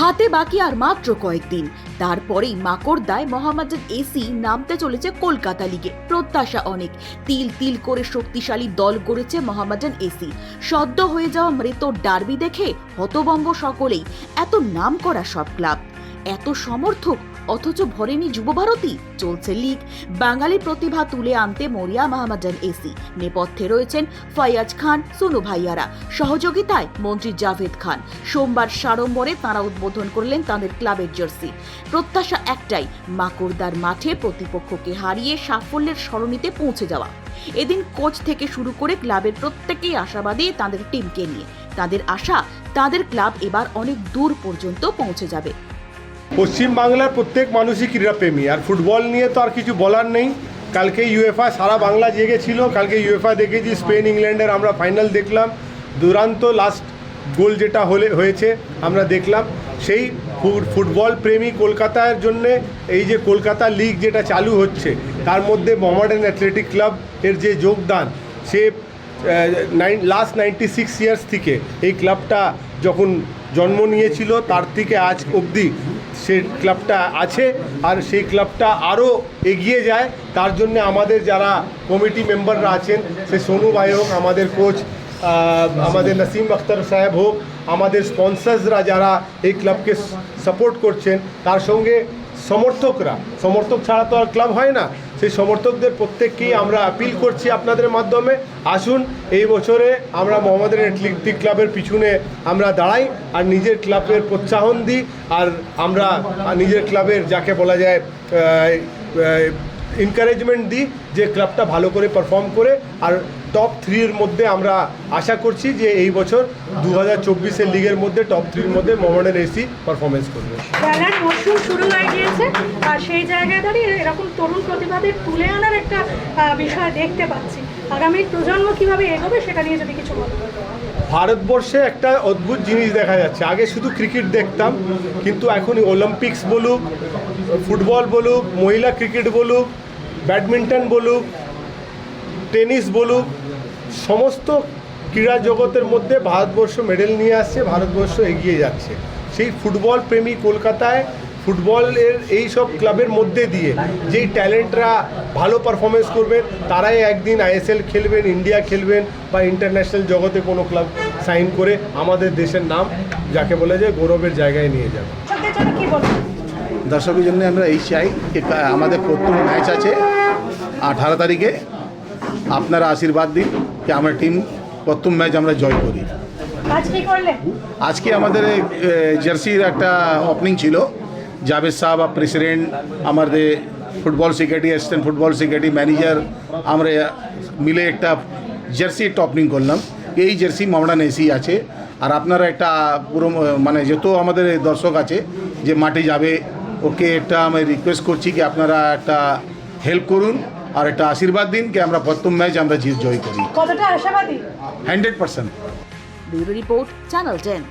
হাতে বাকি আর মাত্র কয়েকদিন। তারপরেই মাকড়দায় মোহাম্মদান এসি নামতে চলেছে কলকাতা লিগে। প্রত্যাশা অনেক। তিল তিল করে শক্তিশালী দল গড়েছে মোহাম্মদান এসি সদ্য হয়ে যাওয়া মৃত ডার্বি দেখে হতবম্ব সকলেই এত নাম করা সব ক্লাব। এত সমর্থক অথচ ভরেনি যুবভারতী। চলছে লিগ। বাঙালি প্রতিভা তুলে আনতে মরিয়া মাহমাদান এসি। নেপথ্যে রয়েছেন ফয়াজ খান, সোনু ভাইয়ারা। সহযোগিতায় মন্ত্রী জাভেদ খান। সোমবার সাড়ম্বরে তাঁরা উদ্বোধন করলেন তাদের ক্লাবের জার্সি। প্রত্যাশা একটাই, মাকড়দার মাঠে প্রতিপক্ষকে হারিয়ে সাফল্যের সরণিতে পৌঁছে যাওয়া। এদিন কোচ থেকে শুরু করে ক্লাবের প্রত্যেকেই আশাবাদী তাদের টিমকে নিয়ে। তাদের আশা, তাদের ক্লাব এবার অনেক দূর পর্যন্ত পৌঁছে যাবে। পশ্চিম বাংলার প্রত্যেক মানুষই ক্রীড়াপ্রেমী। আর ফুটবল নিয়ে তো আর কিছু বলার নেই। কালকে ইউএফআ সারা বাংলা জেগেছিল। কালকে ইউএফআ দেখেছি স্পেন, ইংল্যান্ডের আমরা ফাইনাল দেখলাম। দুরান্ত লাস্ট গোল যেটা হলে হয়েছে, আমরা দেখলাম। সেই ফুটবল প্রেমী কলকাতার জন্যে এই যে কলকাতা লিগ যেটা চালু হচ্ছে, তার মধ্যে মোহামেডান অ্যাথলেটিক ক্লাব এর যে যোগদান, সে nine last ninety six years থেকে এই ক্লাবটা যখন জন্ম নিয়েছিল, তার থেকে আজ অবধি সে ক্লাবটা আছে আর সেই ক্লাবটা আরও এগিয়ে যায়। তার জন্য আমাদের যারা কমিটি মেম্বাররা আছেন, সে সোনু ভাই হোক, আমাদের কোচ আমাদের নাসিম আখতার সাহেব হোক, আমাদের স্পন্সার্সরা যারা এই ক্লাবকে সাপোর্ট করছেন, তার সঙ্গে সমর্থকরা। সমর্থক ছাড়া তো আর ক্লাব হয় না। সেই সমর্থকদের প্রত্যেককেই আমরা আপিল করছি আপনাদের মাধ্যমে। আসুন, এই বছরে আমরা মোহাম্মদের অ্যাথলেটিক ক্লাবের পিছনে আমরা দাঁড়াই আর নিজের ক্লাবের প্রোৎসাহন দিই। আর আমরা নিজের ক্লাবের যাকে বলা যায় এনকারেজমেন্ট দিই যে ক্লাবটা ভালো করে পারফর্ম করে। আর টপ থ্রির মধ্যে আমরা আশা করছি যে এই বছর দু হাজার চব্বিশের লিগের মধ্যে টপ থ্রির মধ্যে মোহামেডান এসি পারফরমেন্স করবে। খেলার মরশুম শুরু হয়ে গিয়েছে আর সেই জায়গায় দাঁড়িয়ে এরকম তরুণ প্রতিভাদের তুলে আনার একটা বিষয় দেখতে পাচ্ছি। আগামী প্রজন্ম কীভাবে এগোবে সেটা নিয়ে যদি কিছু বলো। ভারতবর্ষে একটা অদ্ভুত জিনিস দেখা যাচ্ছে। আগে শুধু ক্রিকেট দেখতাম কিন্তু এখন অলিম্পিক্স বলুক ফুটবল বলুক মহিলা ক্রিকেট বলুক ব্যাডমিন্টন বলুক টেনিস বলুক সমস্ত ক্রীড়া জগতের মধ্যে ভারতবর্ষ মেডেল নিয়ে আসছে ভারতবর্ষ এগিয়ে যাচ্ছে। সেই ফুটবল প্রেমী কলকাতায় ফুটবলের এই সব ক্লাবের মধ্যে দিয়ে যেই ট্যালেন্টরা ভালো পারফরমেন্স করবেন তারাই একদিন আইএসএল খেলবেন ইন্ডিয়া খেলবেন বা ইন্টারন্যাশনাল জগতে কোনো ক্লাব সাইন করে আমাদের দেশের নাম যাকে বলে যে গৌরবের জায়গায় নিয়ে যাবে। দর্শকের জন্য আমরা এই চাই যে আমাদের প্রথম ম্যাচ আছে আঠারো তারিখে। আপনারা আশীর্বাদ দিন। যে আমরা টিম প্রথম ম্যাচ আমরা জয় করি। আজকে আমাদের জার্সির একটা ওপেনিং ছিল। জাভেদ সাহেব প্রেসিডেন্ট আমাদের football secretary assistant football secretary manager আমরা মিলে একটা জার্সি একটা ওপেনিং করলাম। এই জার্সি মামড়ান এসি আছে। আর আপনারা একটা পুরো মানে যত আমাদের দর্শক আছে যে মাঠে যাবে ওকে একটা আমি রিকোয়েস্ট করছি কি আপনারা একটা হেল্প করুন। আর একটা আশীর্বাদ দিন কি আমরা প্রথম ম্যাচ আমরা জিত জয় করি। কতটা আশাবাদী? Hundred percent. Bureau report channel ten.